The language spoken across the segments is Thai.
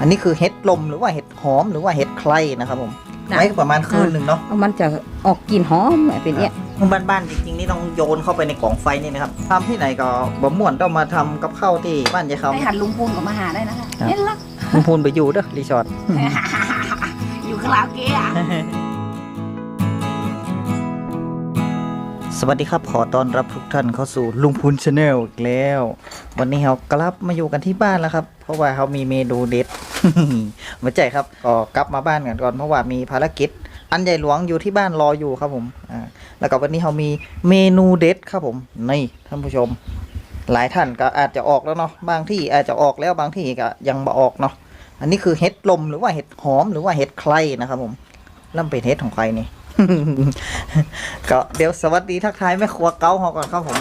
อันนี้คือเห็ดลมหรือว่าเห็ดหอมหรือว่าเห็ดใครนะครับผมน่ะไว้ประมาณคืนหนึ่งเนาะมันจะออกกลิ่นหอมเป็นเนี้ยบ้านๆจริงๆนี่ต้องโยนเข้าไปในกล่องไฟนี่นะครับทำที่ไหนก็บ่ม่วนต้องมาทำกับข้าวที่บ้านยายคำ ให้หัดลุงพูนกับมาหาได้นะคะครับเห็นละลุงพูนไปอยู่เด้อรีสอร์ท อยู่คาราโอเกะอะ สวัสดีครับขอต้อนรับทุกท่านเข้าสู่ลุงพูนชาแนลอีกแล้ว วันนี้เรากลับมาอยู่กันที่บ้านแล้วครับ เพราะว่าเขามีเมนูเด็ด มาใจครับก็กลับมาบ้านกันก่อนเพราะว่ามีภารกิจ อันใหญ่หลวงอยู่ที่บ้านรออยู่ครับผมอ่าแล้วก็วันนี้เรามีเมนูเด็ดครับผมนี่ท่านผู้ชม หลายท่านก็อาจจะออกแล้วเนาะบางที่อาจจะออกแล้วบางที่ก็ยังมาออกเนาะอันนี้คือเห็ดลมหรือว่าเห็ดหอมหรือว่าเห็ดใครนะครับผมแล้วมันเป็นเห็ดของใครนี่ก็เดี๋ยวสวัสดีทักทายแม่ครัวเก้าเราก่อนครับผม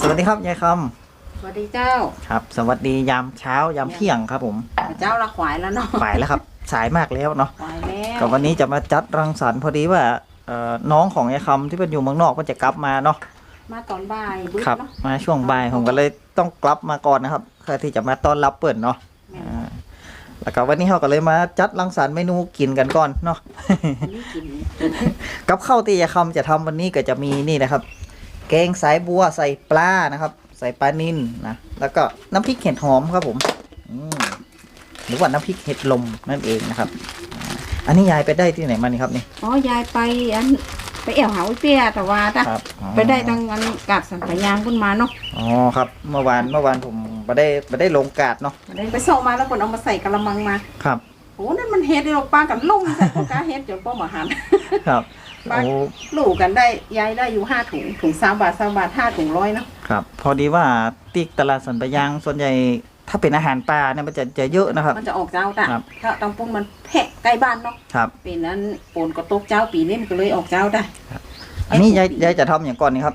สวัสดีครับยายคำ สวัสดีเจ้าำครับ สวัสดียามเช้ายามเที่ยงครับผม เจ้าละขวายแล้วเนาะฝ่ายแล้วครับ สายมากแล้วเนาะขวายแล้วก็วันนี้จะมาจัดรังสรรค์พอดีว่าเอ่อน้องของยายคำที่เป็นอยู่เมืองนอกก็จะกลับมาเนาะ มาตอนบ่ายบึ้ครับเนาะมาช่วงบ่ายผมก็เลยต้องกลับมาก่อนนะครับเพื่อที่จะมาต้อนรับเปิดเนาะแม่อ่าแล้วก็วันนี้เราก็เลยมาจัดรังสรรค์เมนูกินกันก่อนเนาะนี่กินกับข้าวที่ยายคำจะทำวันนี้ก็จะมีนี่นะครับ แกงสายบัวใส่ปลานะครับใส่ปลานิลนะแล้วก็น้ำพริกเห็ดหอมครับผมอืมหรือว่าน้ำพริกเห็ดลมนั่นเองนะครับอ่าอันนี้ยายไปได้ที่ไหนมานี่ครับนี่อ๋อยายไปอันไปแอวหาวิเปียแต่ว่าจ้ะครับอ๋อไปได้ดังอันกาดสังขยางขึ้นมาเนาะอ๋อครับ เมื่อวานเมื่อวานผมไปได้ไปได้ลงกาดเนาะได้ไปส่งมาแล้วคนเอามาใส่กระมังมาครับโอ้นั่นมันเฮ็ดให้เราป้ากันลุ่มใส่พวกกาเฮ็ดจนป้อมาหันครับ ไปโอ้ ลูกกันได้ยายได้อยู่ห้าถุงถุงสามบาทสามบาทห้าถุงร้อยเนาะครับ พอดีว่าติ๊กตลาดสันปะยางส่วนใหญ่ถ้าเป็นอาหารปลาเนี่ยมันจะจะเยอะนะครับ มันจะออกเจ้าจ้ะครับ ถ้าตังปุ้นมันแพะใกล้บ้านเนาะครับ ปีนั้นโปนก็ตกเจ้าปีนี้มันก็เลยออกเจ้าได้อันนี้ยายยายจะทำอย่างก่อนนี่ครับ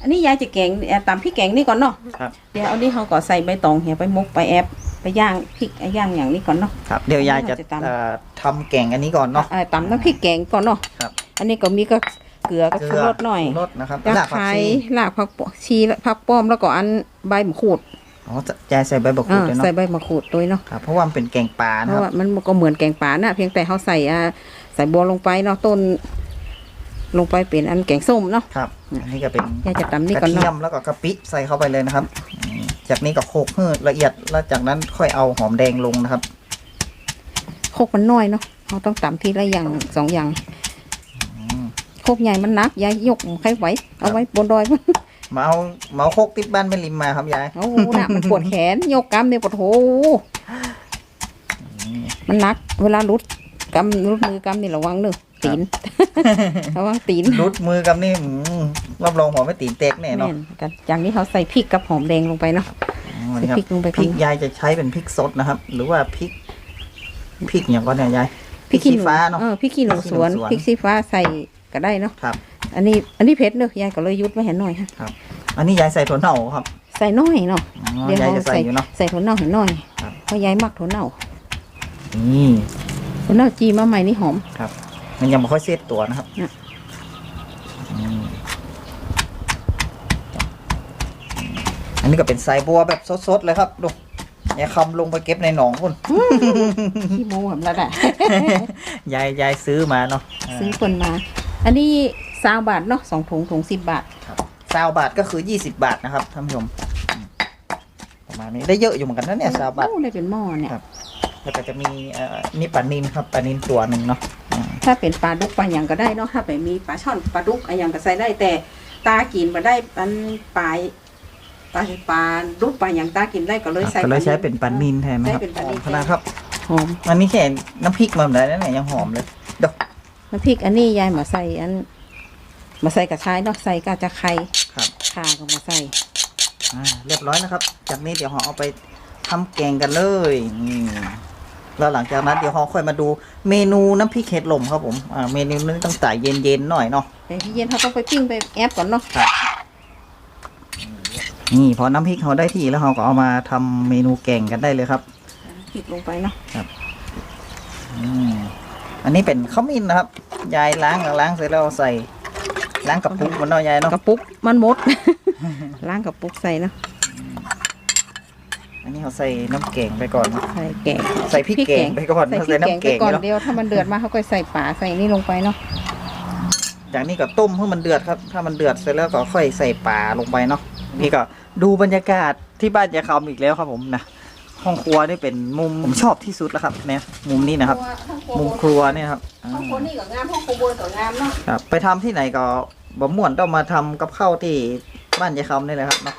อันนี้ยายจะแกงเอ่อตำพริกแกงนี่ก่อนเนาะครับ เดี๋ยวเอานี่เขาก็ใส่ใบตองเหี่ยไปมกไปแอบไปย่างพริกไอ้ย่างอย่างนี้ก่อนเนาะ ครับ เดี๋ยวยายจะเราจะตำ เอ่อทำแกงอันนี้ก่อนเนาะ เอ่อตำน้ำพริกแกงก่อนเนาะครับ อันนี้ก็มีก็เกลือกับชูรสหน่อยชูรสนะครับตะรากไคผักร้ชีรากผักปอชีผักป้อมแล้วก็อันใบมะกรูดอ๋อจะยายใส่ใบบักอ่ากูดเลยใส่เนาะใบมะกรูดด้วยเนาะครับเพราะว่ามันเป็นแกงปลาเพนะคราะรับว่ามันก็เหมือนแกงป่าน่ะเพียงแต่เขาใส่อ่าใส่บัวลงไปเนาะต้น ลงไปเป็นอันแกงส้มเนาะครับอันนี้ก็เป็นยายจะตำนี่กระก่อนเทียเนาะมแล้วก็กะปิใส่เข้าไปเลยนะครับอืมจากนี้ก็โขลกให้ละเอียดแล้วจากนั้นค่อยเอาหอมแดงลงนะครับโคกมันน้อยเนาะเราต้องตำทีละอย่างสองอย่างอื มโคกใหญ่มันหนักยายยกใครไหวเอาไว้บนดอยมันมาเอามาเอาโคกติดบ้านแม่ริมมาครับยายโอ้โหน่ะมันปวดแขนยกกำเนี่ยปวดโหอืมมันหนัก เวลารุดกำรุดมือกำนี่ระวังเนอะตีนระวังตีนรุดมือกับนี่อืมรับรองหัวไม่ตีนเต็กแน่เนาะแม่นกันอย่างนี้เขาใส่พริกกับหอมแดงลงไปเนาะอ๋อใส่นี่ครัพบริกลงไปพริกก่อนยายจะใช้เป็นพริกสดนะครับ หรือว่าพริกพริกอย่างก็เนี่ยยายพริกขี้หนูฟ้าเนาะเออพริกขี้หนูสวนพริกขี้หนูสวนพริกชี้ฟ้าใส่ ก็ได้เนาะครับ อันนี้อันนี้เผ็ดเนอะยายก็เลยยุดไว้เห็นหน่อยฮะอันนี้ยายใส่ถั่วเน่าครับใส่น้อยเนาะอ๋อยายจะใส่อยู่เนาะ ใส่ถั่วเน่าเห็นหน่อยครับ เพราะยายมักถั่วเน่านี่ ถั่วเน่าจีมาใหม่นี่หอม มันยังไม่ค่อยเซตตัวนะครับน่ะอืมอันนี้ก็เป็นสายบัวแบบสดๆเลยครับดูเนี่ยคำลงไปเก็บในหนองคุณ ขี้โม้แบบนั้นแหละยายยายซื้อมาเนาะซื้อคนมา อันนี้สามบาทเนาะสองถุงถุงสิบบาท ซาวบาทก็คือยี่สิบาทนะครับท่านผู้ชมอืมประมาณนี้ได้เยอะอยู่เหมือนกันนะเนี่ยซาวบาท โอ้ได้เป็นหม้อเนี่ย ครับ แล้วก็จะมีเอ่อนี่ปลานินครับปลานินตัวหนึ่งเนาะอืมถ้าเป็นปลาดุกปลาอย่างก็ได้เนาะถ้าไปมีปลาช่อนปลาดุกอะไรอย่างก็ใส่ได้แต่ตากินมาได้ปันปลายปลาปลาดุกปลาอย่างตากินได้ก็เลยใส่ก็เลยใช้เป็นปลานินแทนนะครับใช้เป็นปลานิลขนาดครับ หอมอันนี้แค่น้ำพริกมาแบบไหนนั่นเนี่ยยังหอมเลยเดอก น้ำพริกอันนี้ยายมาใส่อันมาใส่กระชายเนาะใส่กาจะไข่ครับ ข่าก็มาใส่อ่าเรียบร้อยนะครับ จากนี้เดี๋ยวเราเอาไปทำแกงกันเลยนี่แล้วหลังจากนั้นเดี๋ยวเราค่อยมาดูเมนูน้ำพริกเห็ดลมครับผมอ่าเมนูนี้ต้องจ่ายเย็นๆหน่อยเนาะ แต่ที่เย็นเขาต้องไปปิ้งไปแอบก่อนเนาะนี่พอน้ำพริกเราได้ที่แล้วเราก็เอามาทำเมนูแกงกันได้เลยครับพริกลงไปเนาะอืม อันนี้เป็นข้าวมิ้นนะครับ ยายล้างแล้วล้างเสร็จแล้วเอาใส่ล้างกับปุกมันเนาะยายเนาะกระปุกมันหมด ล้างกระปุกใส่เนาะอันนี้เขาใส่น้ำแกงไปก่อนเนอะใส่แกงใส่พริกแกงไปก่อนใส่เขาพริใส่กแกงน้ำไปแกงก่อนเนาะเดียวถ้ามันเดือดมาเขาก็ใส่ป่าใส่นี่ลงไปเนาะอย่างนี้ก็ต้มให้มันเดือดครับ ถ้ามันเดือดเสร็จแล้วก็ค่อยใส่ปลาลงไปเนาะนี่ก็ดูบรรยากาศที่บ้านยายคำอีกแล้วครับผมนะ ห้องครัวนี่เป็นมุมผมชอบที่สุดแล้วครับเนี่ยมุมนี้นะครับ มุมครัวเนี่ยครับอ่าห้องครัวนี่ก็งามห้องครัวบนก็งามเนาะครับไปทำที่ไหนก็บ่ม่วนต้องมาทำกับข้าวที่บ้านยายคำนี่แหละครับเนาะ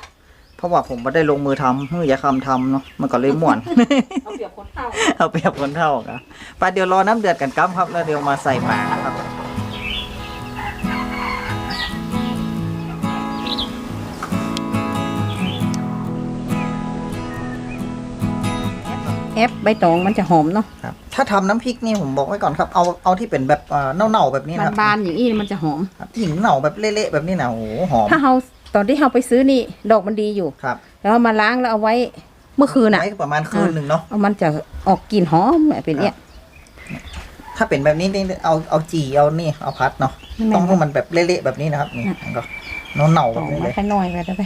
เพราะว่าผมไม่ได้ลงมือทำเฮ้ยยายคำทำเนาะมันก็เลยม่วน เอาเปรียบคนเฒ่า เอาเปรียบคนเท่าครับไปเดี๋ยวรอน้ำเดือดกันกั๊ครับ แล้วเดี๋ยวมาใส่ปลาครับ แอปใบตองมันจะหอมเนาะครับถ้าทำน้ำพริกนี่ผมบอกไว้ก่อนครับเอาเอาที่เป็นแบบเอ่อเน่าๆแบบนี้นะครับบานๆอย่างนี้มันจะหอม ครับหิงเน่าแบบเละๆแบบนี้นะโอ้โหหอมถ้าเราตอนที่เราไปซื้อนี่ดอกมันดีอยู่ ครับแล้วเอามาล้างแล้วเอาไว้เมื่อคืนอะไว้ประมาณคืนหนึ่งเนาะ เอามันจะออกกลิ่นหอมแบบเป็นเนี้ย ถ้าเป็นแบบนี้นี่เอาเอาจีเอานี่เอาพัดเนาะไม่แม่นต้องให้มันแบบเละๆแบบนี้นะครับนี่มันก็เน่าๆอแบบอกนี้มาเลยแค่น้อยไปได้ไป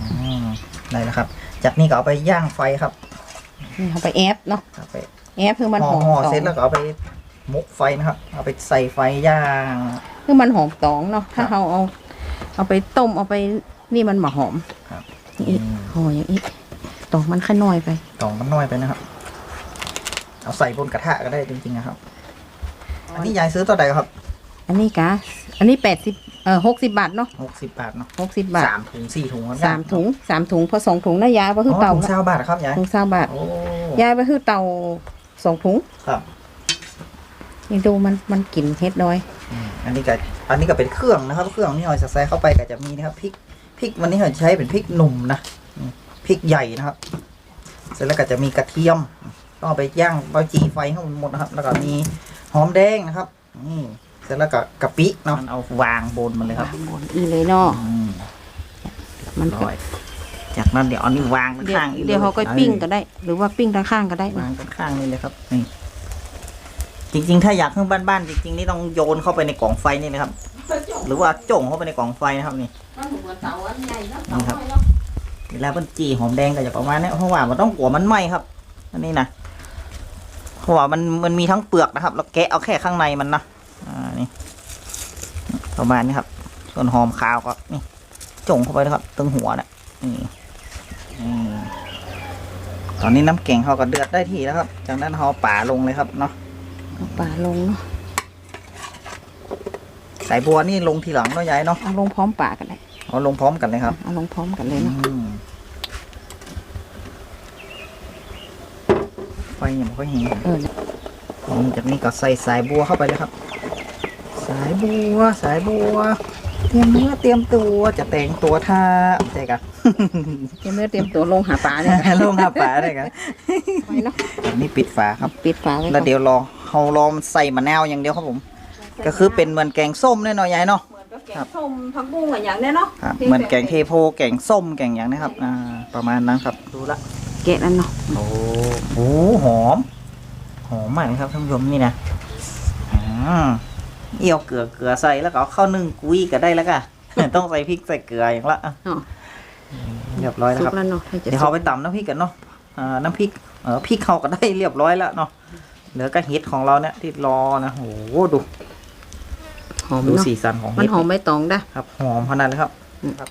อืมได้แล้วครับ จากนี้ก็เอาไปย่างไฟครับ นี่เอาไปแอปเนาะเอาไปแอปคือมันห่อหอมห่อตอเสร็จงแล้วก็เอาไปมุกไฟนะครับ เอาไปใส่ไฟย่าง คือมันหอมตองเนาะถ้าครับเราเอาเอาไปต้มเอาไปนี่มันมาหอมครับ นี่ห่ออย่างนี้ตองมันแค่น้อยไป ตองมันน้อยไปนะครับ เอาใส่บนกระทะก็ได้จริงๆนะครับ อันนี้ยายซื้อตัวใดครับ อันนี้กะอันนี้แปดสิบเอ่อหกสิบบาทเนาะหกสิบบาทเนาะหกสิบบาทสามถุงสี่ถุงครับสามถุงสามถุงพอสองถุงนะยายไปอ๋คืออเตาถุงเช้าบาทครับยายถุงสามบาทโอ้ยายไปคือเตาสองถุงครับนี่ดูมันมันกลิ่นเฮ็ดน้อยอืมอันนี้ก็อันนี้ก็เป็นเครื่องนะครับ เครื่องที่เราจะใส่เข้าไปก็จะมีนะครับพริกพริกวันนี้เราใช้เป็นพริกหนุ่มนะนี่พริกใหญ่นะครับ เสร็จแล้วก็จะมีกระเทียมต้องเอาไปย่างเอาจีไฟให้มันหมดนะครับ แล้วก็มีหอมแดงนะครับนี่ เสร็จแล้วก็กะปิเนาะเอาวางบนมันเลยครับบนอีเลยเนาะอืมมันร้อยจากนั้นเดี๋ยวเอานี่วางเดี๋ยวข้างๆอีกลเดี๋ยวเขาก็ปิ้งก็ได้ หรือว่าปิ้งทางข้างก็ได้วางข้างๆนี่เลยครับนี่จริง ๆ ถ้าอยากให้บ้านๆจริง ๆ นี่ต้องโยนเข้าไปในกล่องไฟนี่นะครับ หรือว่าจ่งเข้าไปในกล่องไฟนะครับนี่มันเหมือนเตาอันใหญ่เนาะนี่ครับ เวลาเป็นจีหอมแดงก็จะประมาณนี้เพราะว่ามันต้องกลัวมันไหม้ครับ อันนี้นะเพราะว่ามันมันมีทั้งเปลือกนะครับ แล้วแกะเอาแค่ข้างในมันนะอ่านี่ ประมาณนี้ครับ ส่วนหอมขาวก็นี่จงเข้าไปนะครับตรงหัวนะนี่นี่ตอนนี้น้ำแกงเขาก็เดือดได้ที่แล้วครับ จากนั้นเขาเอาป่าลงเลยครับเนาะเอาป่าลงเนาะสายบัวนี่ลงทีหลังเนาะยายเนาะเอาลงพร้อมป่ากันเลยเอาลงพร้อมกันเลยครับเอาลงพร้อมกันเลยเนาะอืมไฟยังไม่ค่อยเห็นเออหลังจากนี้ก็ใส่สายบัวเข้าไปเลยครับ สายบัว สายบัว เตรียมเนื้อเตรียมตัวจะแต่งตัวท่าใช่กันเตรียมเมื่อเตรียมตัวลงหาป่าเนี่ยลงหาปลาได้กันไปเนาะอันนี้ปิดฝาครับ ปิดฝาไว้ก่แล้วอนเดี๋ยวรอเขารอมันใส่มะนาวอย่างเดียวครับผม ก็คือเป็นเหมือนแกงส้มแน่นอนยายเนาะเหมือนกับแกงส้มผักบุ้งอะไรอย่างเนี้ยเนาะครับเหมือนแกงเทโพแกงส้มแกงอย่างนี้ครับอ่าประมาณนั้นครับดูละแกะนั่นเนาะโอ้โหหอม หอมมากเลยครับท่านผู้ชมนี่นะอ่า เอี่ยวเกลือเกลือใส่แล้วก็เอาข้าวนึ่งกุ้ยก็ได้แล้วก็ต้องใส่พริกใส่เกลืออย่างละอะอ๋อเรียบร้อยแล้วสุคกรับแล้วเนาะให้จะเดี๋ยวเขาไปตำน้ำพริกกันเนาะอ่าน้ำพริกเออพริกเขาก็ได้เรียบร้อยแล้วเนาะเหลือก็เห็ดของเราเนี่ยที่รอนะโอ้โหดูหอมดูเนาะสีสันของมันเห็ดหอมใบตองได้ครับหอมขนาดเลยครับอืมครับ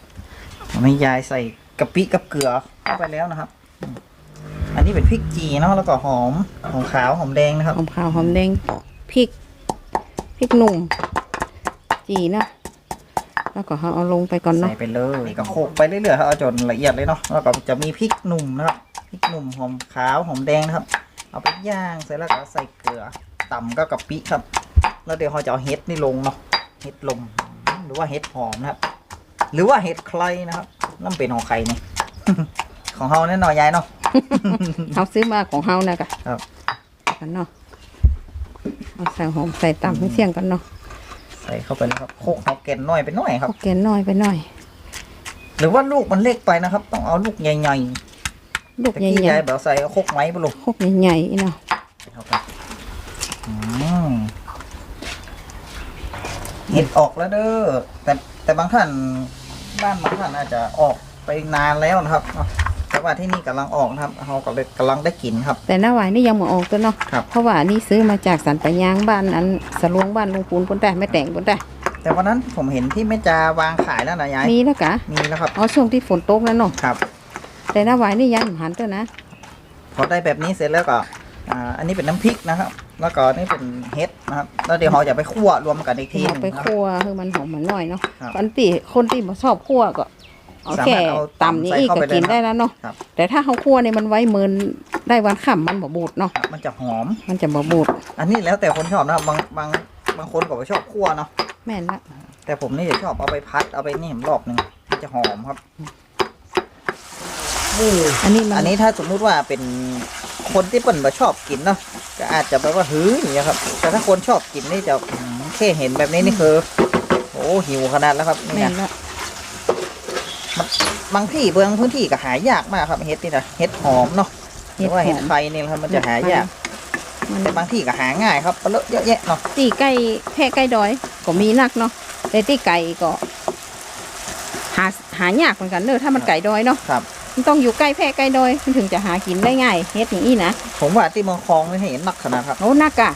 ผมให้ยายใส่กะปิกับเกลือเข้าไปแล้วนะครับ อันนี้เป็นพริกจีเนาะแล้วก็หอมหอมขาวหอมแดงนะครับหอมขาวหอมแดงพริก พริกหนุ่ม จีเนาะแล้วก็เอาเอาลงไปก่อนเนาะใส่ไปเลยนี่ก็โขลกไปเรื่อยๆครับเอาจนละเอียดเลยเนาะแล้วก็จะมีพริกหนุ่มนะครับพริกหนุ่มหอมขาวหอมแดงนะครับ เอาไปย่างเสร็จแล้วก็ใส่เกลือต่ำก็กะปิครับ แล้วเดี๋ยวเขาจะเอาเห็ดนี่ลงเนาะเห็ดลมหรือว่าเห็ดหอมนะครับ หรือว่าเห็ดใครนะครับน้ำเป็นของใครนี่ ของเขาแน่นอนยายเนาะ เขาซื้อมาของเฮานะกะครับ กันเนาะ เอาใส่หอมใส่ตำให้เสี่ยงกันเนาะใส่เข้าไปเลยครับโคกเขาแกนน้อยไปหน่อยครับ เอาแกนน้อยไปหน่อย หรือว่าลูกมันเล็กไปนะครับ ต้องเอาลูกใหญ่ลูกๆตะใหญ่กี้ๆยายแบบใส่โคกไม้ไปลูกพวกใหญ่ๆเนาะเข้าไปอืมเห็ดออกแล้วเด้อแต่แต่บางท่านบ้านบางท่านอาจจะออกไปนานแล้วนะครับเนาะ แต่ว่าว่าที่นี่กำลังออกนะครับเราก็เลยกำลังได้กินครับ แต่หน้าหวายนี่ยังหมอออกตัวเนาะครับ เพราะว่านี่ซื้อมาจากสันปะยางบ้านอันสลวงบ้านลุงปูนปนแต่ไม่แต่งปนแต่แต่วันนั้นผมเห็นที่แม่จาวางขายแล้วนะยายมีแล้วกะมีแล้วครับอ๋อช่วงที่ฝนตกนั่นเนาะครับ แต่หน้าหวายนี่ยังหันตัวนะพอได้แบบนี้เสร็จแล้วก็อ่าอันนี้เป็นน้ำพริกนะครับ แล้วก็นี่เป็นเห็ดนะครับแล้วเดี๋ยวเราจะไปคั่วรวมกันอีกทีหเอานึงไปครับคั่วให้มันหอมมันหน่อยเนาะครับอันตีคนที่มาชอบคั่วก็ เอาสามารถแค่เอาตำนี้ใส่อีกเข้าก็ไปเลยกินนะได้แล้วเนาะครับ แต่ถ้าเขาคั่วเนี่ยมันไว้เมินได้วันค่ำมันบ่บูดเนาะมันจะหอม มันจะบ่บูดอันนี้แล้วแต่คนชอบนะครับบางบางบางคนก็ชอบคั่วเนาะแม่นละแต่ผมนี่จะชอบเอาไปพัดเอาไปนี่มรอบหนึ่งมันจะหอมครับอันนี้มันอันนี้ถ้าสมมุติว่าเป็นคนที่เปิ่นมาชอบกินเนาะก็อาจจะแบบว่าหืออย่างเงี้ยครับ แต่ถ้าคนชอบกินนี่จะอืมแค่เห็นแบบนี้นี่คือโอ้หิวขนาดแล้วครับนี่แม่นนะละ บางที่บางพื้นที่ก็หายากมากครับเห็ดนี่นะเห็ดหอมเนาะหรือว่าเห็ดไข่นี่นะครับมันจะหายากมันแต่บางที่ก็หาง่ายครับเปลอะเยอะแยะเนาะตีไก่แพะไก่ดอย ก็มีนักเนาะแต่ตีไก่ก็หาหายากเหมือนกันเนอะถ้ามันไก่ดอยเนาะครับมันต้องอยู่ใกล้แพะใกล้ดอยมันถึงจะหากินได้ง่ายเฮ็ดอย่างนี้นะผมว่าที่เมืองคลองนี่เห็นนักขนาดครับโอ้นักอะ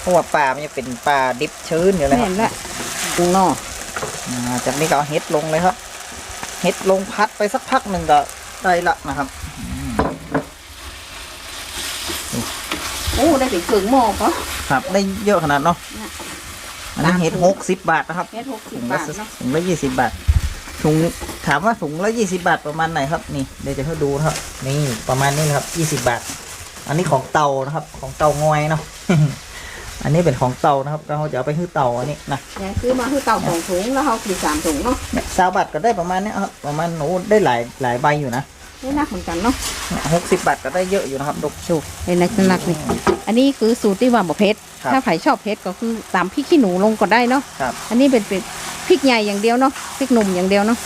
เพราะว่าปลามันจะเป็นปลาดิบชื้นอยู่เลยคแม่รับนละดูเนออ่าจากนี้ก็เอาเห็ดลงเลยครับ เห็ดลงพัดไปสักพักหนึ่งก็ได้ละนะครับโอ้ได้ถึงครึ่งหม้อก็ครับได้เยอะขนาดเนาะน่ะอันนี้เห็ดหกสิบบาทนะครับเฮ็ดหกสิถุบงบาละทเนาะถุงละยี่สิบบาทถุงถามว่าถุงละยี่สิบาทประมาณไหนครับนี่เดี๋ยวจะให้ดูนะครับ นี่ประมาณนี้นะครับยี่สิบาท อันนี้ของเตานะครับ ของเตางอยเนาะ อันนี้เป็นของเตานะครับเราจะเอาไปฮื้อเตาอันนี้นะเนี่ยซื้อมาคือเต่าสองถุงแล้วเขาขีดสามถุงเนาะเนี่ยซาวบาทก็ได้ประมาณเนี้ยครับประมาณหนูได้หลายหลายใบอยู่นะได้นักเหมือนกันเนาะหกสิบบาทก็ได้เยอะอยู่นะครับดกชูเป็นนักนักนี่อันนี้คือสูตรที่ว่าบ่เผ็ดครับถ้าใครชอบเผ็ดก็คือตามพริกขี้หนูลงก็ได้เนาะครับอันนี้เป็นเป็นพริกใหญ่อย่างเดียวเนาะพริกหนุ่มอย่างเดียวเนาะ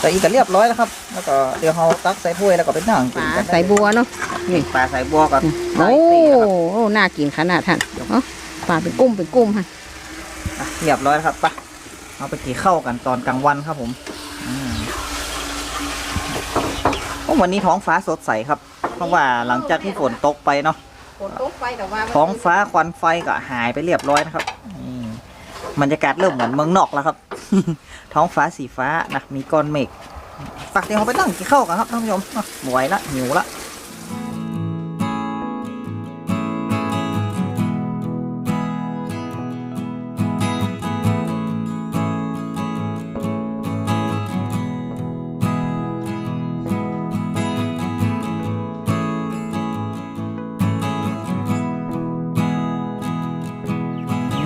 แต่อีกก็เรียบร้อยแล้วครับ แล้วก็เดี๋ยวเราตักใส่ถ้วยแล้วก็ไปนั่งปกินลากันได้ใส่บัวเนาะนี่ปลาใส่บัวกับโอ้ไส้ตีนะครับโอ้น่ากินขนาดท่านเนาะปลาเป็นกุ้มเป็นกุ้มฮะอะเรียบร้อยแล้วครับไปะเอาไปกี่ข้าวกันตอนกลางวันครับผมอืมโอ้วันนี้ท้องฟ้าสดใสครับ เพราะว่าหลังจากที่ฝนตกไปเนาะฝนตกไปแต่ว่าท้องฟ้าควันไฟก็หายไปเรียบร้อยนะครับนี่ บรรยากาศเริ่มเหมือนเมืองนอกแล้วครับ ท้องฟ้าสีฟ้านะมีก้อนเมฆปากเดี๋ยวเราไปนั่งกินข้าวกันครับท่านผู้ชมอะไหวละหิวละ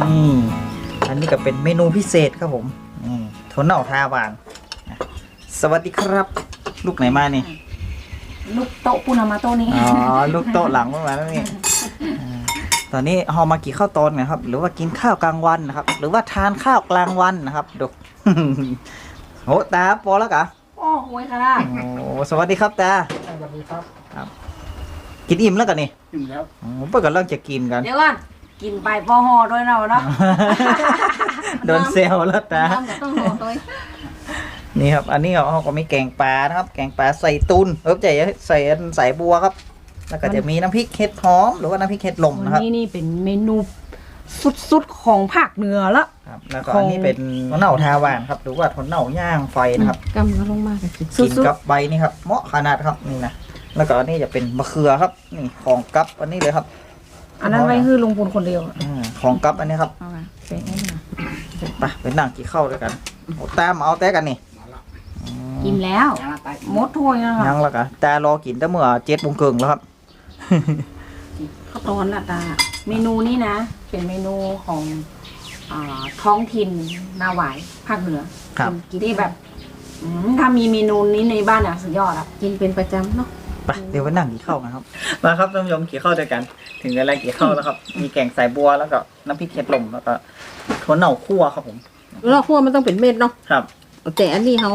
อันนี้ ก็เป็นเมนูพิเศษครับผมนี่ถั่วเน่าทาหวานอะสวัสดีครับ ลูกไหนมานี่ ลูกโต๊ะปูนามาโต๊ะนี้อ๋อลูกโต๊ะหลังประมาณนั้นนี่อ่าตอนนี้เฮามากี่ข้าวตอนกันครับ หรือว่ากินข้าวกลางวันนะครับ หรือว่าทานข้าวกลางวันนะครับดูโอ้ตาพอแล้วกะโอ้โหยค่ะโอ้สวัสดีครับตาสวัสดีครับ กินอิ่มแล้วกันนี่อิ่มแล้วโอ้เพื่อนกำลังจะกินกัน เดี๋ยวก่อน กินไปพอห่อด้วยเนาะเนาะ โดนเซลแล้วตา น้ำก็ต้องห่อตัวนี่ครับ อันนี้เขาก็มีแกงปลานะครับ แกงปลาใส่ตุนเออใจใส่ใส่บัวครับ แล้วก็จะมีน้ำพริกเห็ดหอม หรือว่าน้ำพริกเห็ดลมวันนะครับ นี้นี่เป็นเมนูสุดๆของภาคเหนือละ ครับแล้วก็อันนี้เป็นถั่วเน่าทาหวานครับหรือว่าถั่วเน่าย่างไฟนะครับ กำก็ลงมากันกินกินกับใบนี่ครับเหมาะขนาดครับนี่นะแล้วก็อันนี้จะเป็นมะเขือครับนี่ของกับอันนี้เลยครับ อันนั้นไว้คือลุงพลคนเดียวอืมของกับอันนี้ครับเอามาเป็นให้หน่อยไปไปนั่งกินข้าวด้วยกันโอ้ตามเอาแต่กันนี่อืมกินแล้วหมดถ้วยแล้วยัค่ะงแล้วกันแต่รอกินแต่เมื่อเจ็ดโมงครึ่งแล้วครับ ข้าวต้นละตา เมนูนี้นะ เป็นเมนูของอ่าท้องถิ่นนาหวายภาคเหนือครับ กินที่แบบอืมถ้ามีเมนูนี้ในบ้านอะสุดยอดอะกินเป็นประจำเนาะ ไปเดี๋ยวไปนั่งกินข้าวกันครับ มาครับท่านผู้ชมกี่ข้าวด้วยกัน ถึงเวลากี่ข้าวแล้วครับ มีแกงสายบัวแล้วก็น้ำพริกเห็ดลมแล้วก็ถั่วเน่าคั่วครับผมแล้วคั่วมันต้องเป็นเม็ดเนาะครับแต่อันนี้เขา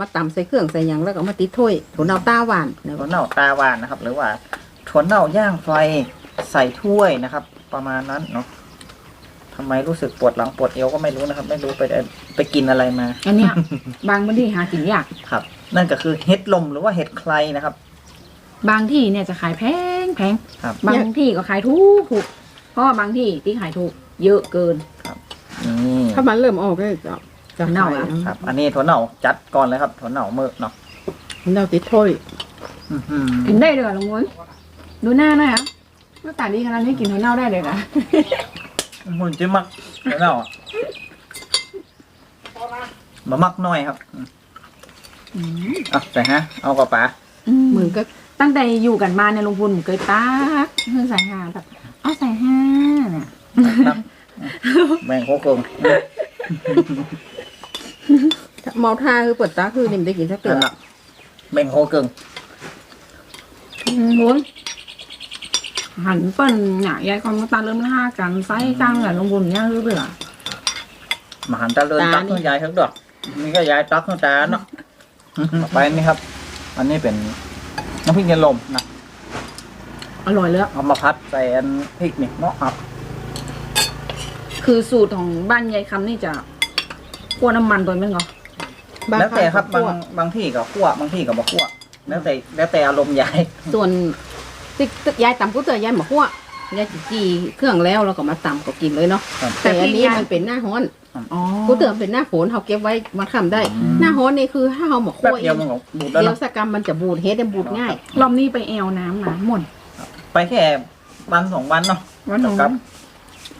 มาตำใส่เครื่องใส่หยังแล้วก็มาติดถ้วยถั่วเน่าต้าหวานนะถั่วเน่าตาหวานนะครับ หรือว่าถั่วเน่าย่างไฟใส่ถ้วยนะครับ ประมาณนั้นเนาะทำไมรู้สึกปวดหลังปวดเอวก็ไม่รู้นะครับ ไม่รู้ไปได้ไปกินอะไรมา อันเนี้ยบางพื้นที่หากินยากครับ นั่นก็คือเห็ดลมหรือว่าเห็ดใครนะครับ บางที่เนี่ยจะขายแพงแพงครับ บางที่ก็ขายถูกถูกเพราะว่าบางที่ที่ขายถูก เยอะเกิน นี่ถ้ามันเริ่มออกก็จะจะเน่าอะครับ อันนี้ถั่วเน่าจัดก่อนเลยครับถั่วเน่าเมื่อเนาะเน่าติดถ้วยอื้อหือกินได้เลยเหรอลุงวุ้นดูหน้าหน่อยครับหน้าตาดีขนาดนี้กินถั่วเน่าได้เลยนะหุ่นจิ้มมักถั่วเน่าอะมามักหน่อยครับอืมอะใส่ฮะเอากระป๋าเหมือนก็ ตั้งแต่อยู่กันมาเนี่ยลุงพุนเคยตักเพื่อใส่ห้าแบบเอาใส่ห้าเนี่ยนับแบ่งโคกงเมาท่าคือเปิดตาคือนิ่มได้กินสักเตืนั่อนน่ะแบ่งโคกงลุงหันเปิ้นเนี่ยยายความตาเริ่มห้ากันไส้กลางกับลุงพุนเนี่ยคือเบื่อมาหันตาเลินตักให้ยายทั้งดอกนี่ก็ยายตักทั้งตาเนาะต่อไปนี่ครับ อันนี้เป็น น้ำพริกเย็นลมนะอร่อยเลยเอามาพัดใส่อันพริกนี่เนาะครับคือสูตรของบ้านยายคำนี่จะคั่วน้ำมันตัวมันเหรอแล้วแต่ครับบางบางที่ก็คั่วบางที่ก็บ่คั่วแล้วแต่แล้วแต่อารมณ์ยายส่วนติ๊กติ๊กยายตำกุ้เตอยายหมกหัวยายจีเครื่องแล้วเราก็มาตำก็กินเลยเนาะครับแต่อันนี้มันเป็นหน้าฮ้อน อ๋อกุ้เตอเป็นหน้าฝนเขาเก็บไว้มาทำได้หน้าฮ้อนนี่คือถ้าเราหมกแป๊บหัวเอเดียวงมันก็บูดแล้วเดี๋ยวเนาะสกรรมมันจะบูดเฮ็ดได้บูดง่ายรอบนี้ไปแอวน้ำมาหมดไปแค่วันสองวันเนาะวันหนึ่งครับ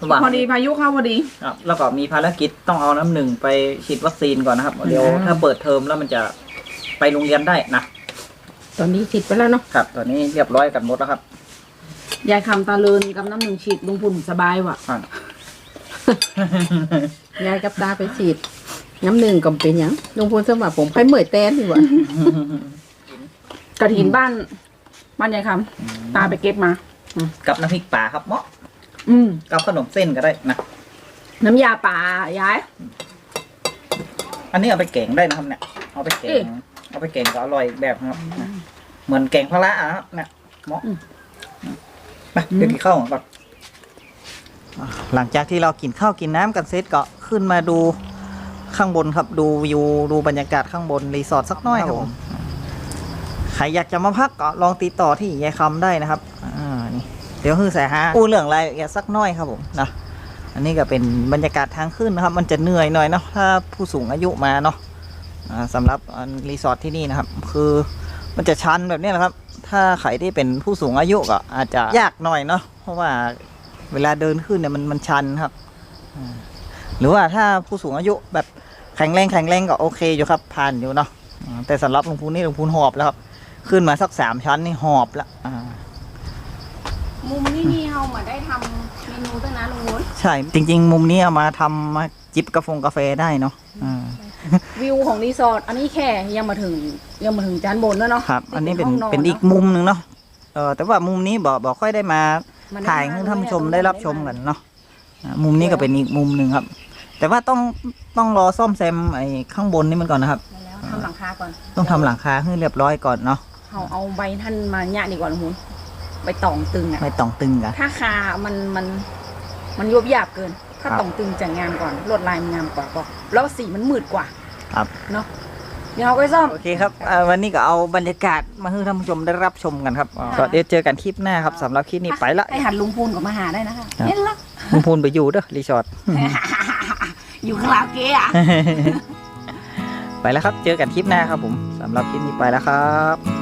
ระหว่างพอดีพายุเข้าพอดี ครับ แล้วก็มีภารกิจต้องเอาน้ำหนึ่งไปฉีดวัคซีนก่อนนะครับ เดี๋ยวอ่าถ้าเปิดเทอมแล้วมันจะไปโรงเรียนได้นะตอนนี้ติดไปแล้วเนาะครับ ตอนนี้เรียบร้อยกันหมดแล้วครับยายคำตาเลินกับน้ำหนึ่งฉีดลุงพุนสบายว่ะ อะ ยายกับตาไปฉีด น้ำหนึ่งก็เป็นหยังลุงพลสมบัติผมไข้เมื่อยแตนดีกว่ากระถินบ้านบ้านยายคำตาไปเก็บมา กับน้ำพริกป่าครับเหมาะอืมกับขนมเส้นก็ได้นะ น้ำยาป่ายาย อันนี้เอาไปแกงได้นะครับเนี่ย เอาไปแกเอ๊ะงเอาไปแกงก็อร่อยอีกแบบครับนะเหมือนแกงพะระอะนะครับเนี่ยเหมาะไปเดี๋ยวกินข้าวก่อน หลังจากที่เรากินข้าวกินน้ำกันเสร็จก็ขึ้นมาดูข้างบนครับดูวิวดูบรรยากาศข้างบนรีสอร์ทสักหน้อยครับผมใครอยากจะมาพักก็ลองติดต่อที่ยายคำได้นะครับอ่านี่เดี๋ยวคือสายหาอู้เรื่องรายละเอียดสักหน้อยครับผมนะอันนี้ก็เป็นบรรยากาศทางขึ้นนะครับ มันจะเหนื่อยหน่อยเนาะถ้าผู้สูงอายุมาเนาะอ่าสำหรับอันรีสอร์ทที่นี่นะครับ คือมันจะชันแบบนี้แหละครับ ถ้าใครที่เป็นผู้สูงอายุก็อาจจะยากหน่อยเนาะเพราะว่า เวลาเดินขึ้นเนี่ยมันมันชันครับอ่าหรือว่าถ้าผู้สูงอายุแบบแข็งแรงแข็งแรงก็โอเคอยู่ครับผ่านอยู่เนาะอ่าแต่สำหรับหลวงพูนนี่หลวงพูนหอบแล้วครับ ขึ้นมาสักสามชั้นนี่หอบแล้วอ่ามุมนี้นี่เรามาได้ทำเมนูตั้งนะลุงวุ้นใช่จริง ๆ มุมนี้เอามาทำมาจิบกาแฟกาแฟได้เนาะอ่าวิวของรีสอร์ทอันนี้แค่ยังมาถึงยังมาถึงจานบนแล้วเนาะครับ อันนี้เป็นห้งเป็นอีกะมุมหนึ่งเนาะเออแต่ว่ามุมนี้บอกบอกค่อยได้มามัน ถ่ายให้ท่านผู้ชมได้รับชมกันเนาะอ่ามุมนี้ก็เป็นอีกมุมหนึ่งครับ แต่ว่าต้องต้องรอซ่อมแซมไอ้ข้างบนนี่มันก่อนนะครับแล้วทำหลังคาก่อน ต้องทำหลังคาให้เรียบร้อยก่อนเนาะเอาเอาใบท่านมาแยะดีกว่าลุงวุ้นใบตองตึงอะไม่ต้องตึงกันถ้าคา มันมันมันยุบยาบเกิน ถ้าครับตองตึงจะงามก่อนลวดลายมันงามกว่าก็แล้วสีมันมืดกว่า ครับเนาะ เดี๋ยวเราก็ซ่อม โอเคครับอ่าวันนี้ก็เอาบรรยากาศมาให้ท่านผู้ชมได้รับชมกันครับอ่าก็เดี๋ยวเจอกันคลิปหน้าครับสำหรับคลิปนี้ไปละ ให้หัดลุงพูนกับมาหาได้นะคะครับ เห็นละลุงพูนไปอยู่เด้อรีสอร์ท อยู่คาราโอเกะอะไปแล้วครับ เจอกันคลิปหน้าครับผมสำหรับคลิปนี้ไปแล้วครับ